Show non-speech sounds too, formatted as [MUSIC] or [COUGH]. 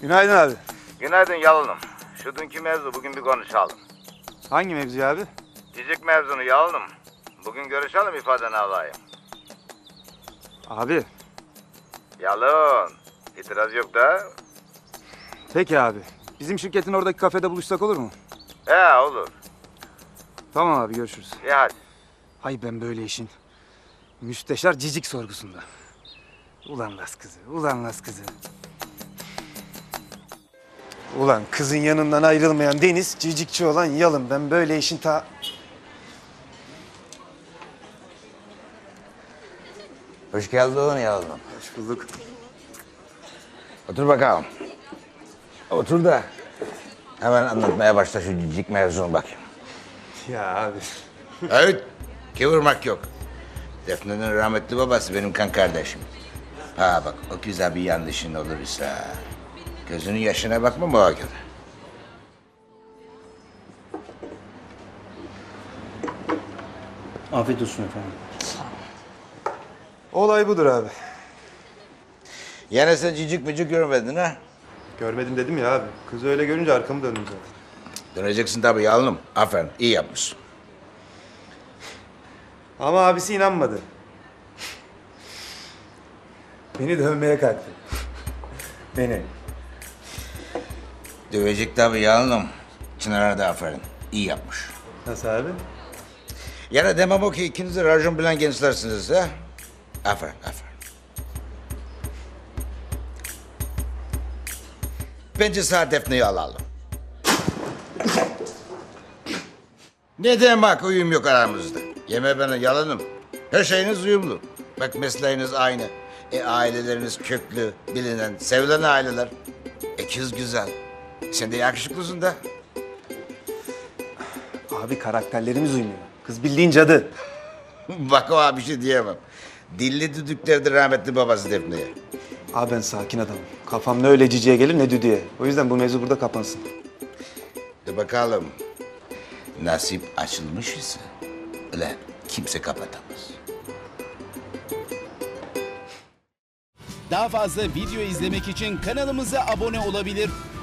Günaydın abi. Günaydın yalınım. Şu dünkü mevzu bugün bir konuşalım. Hangi mevzu abi? Cicik mevzunu yalınım. Bugün görüşelim ifadeni alayım. Abi. Yalın. İtiraz yok da. Peki abi. Bizim şirketin oradaki kafede buluşsak olur mu? He olur. Tamam abi görüşürüz. İyi hadi. Hay ben böyle işin. Müsteşar cicik sorgusunda. Ulan las kızı, ulan las kızı. Ulan kızın yanından ayrılmayan Deniz, cicikçi olan Yalın. Ben böyle işin ta... Hoş geldin yalınım. Hoş bulduk. Otur bakalım. Otur da. Hemen anlatmaya başla şu cicik mevzunu bakayım. Ya abi. Evet. Kıvırmak yok. Defne'nin rahmetli babası benim kan kardeşim. Ha bak o güzel bir yanlışın olursa... ...gözünün yaşına bakma bu göre. Afiyet olsun efendim. Olay budur abi. Yine sen cicik micik görmedin ha? Görmedim dedim ya abi. Kızı öyle görünce arkamı döndüm zaten. Döneceksin tabii yalınım. Aferin iyi yapmışsın. Ama abisi inanmadı. Beni dövmeye kalktı. Beni. Dövecek tabii yalınım. Çınar'a da aferin. İyi yapmış. Nasıl abi? Yani demem o ki ikiniz de racon bilen gençlersiniz ha? Aferin, aferin. Bence sağ Defne'yi alalım. ne demek uyum yok aramızda? Yeme bana yalanım. Her şeyiniz uyumlu. Bak mesleğiniz aynı. E aileleriniz köklü, bilinen, sevilen aileler. E kız güzel. Sen de yakışıklısın da. Abi karakterlerimiz uymuyor. Kız bildiğin cadı. [LAUGHS] Bak o abi bir şey diyemem. Dilli düdüklerdi rahmetli babası Defne'ye. Abi ben sakin adamım. Kafam ne öyle ciciye gelir ne düdüğe. O yüzden bu mevzu burada kapansın. De bakalım. Nasip açılmış ise öyle kimse kapatamaz. Daha fazla video izlemek için kanalımıza abone olabilir.